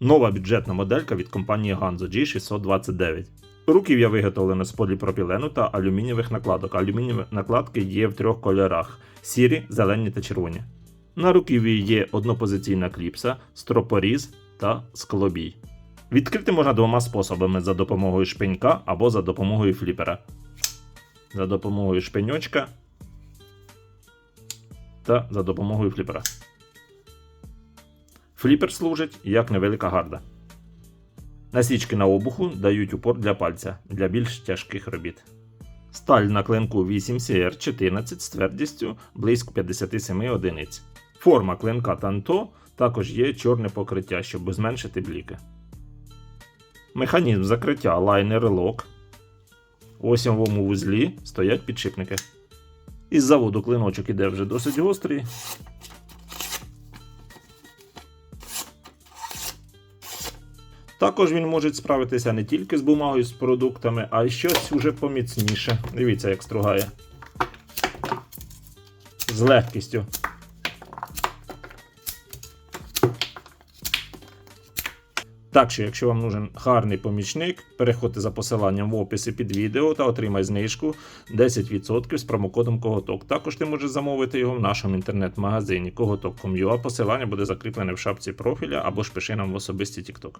Нова бюджетна моделька від компанії Ganzo G629. Руків'я виготовлено з поліпропілену та алюмінієвих накладок. Алюмінієві накладки є в трьох кольорах: сірі, зелені та червоні. На руків'ї є однопозиційна кліпса, стропоріз та склобій. Відкрити можна двома способами: за допомогою шпенька або за допомогою фліпера. За допомогою шпеньочка та за допомогою фліпера. Фліпер служить як невелика гарда. Насічки на обуху дають упор для пальця для більш тяжких робіт. Сталь на клинку 8CR14 з твердістю близько 57 одиниць. Форма клинка танто також є чорне покриття, щоб зменшити бліки. Механізм закриття лайнер лок. У осьовому вузлі стоять підшипники. Із заводу клиночок іде вже досить гострий. Також він може справитися не тільки з бумагою з продуктами, а й щось уже поміцніше. Дивіться, як стругає. З легкістю. Так що, якщо вам нужен гарний помічник, переходьте за посиланням в описі під відео та отримай знижку 10% з промокодом Коготок. Також ти можеш замовити його в нашому інтернет-магазині kogotok.com.ua. Посилання буде закріплене в шапці профіля або ж пиши нам в особисті TikTok.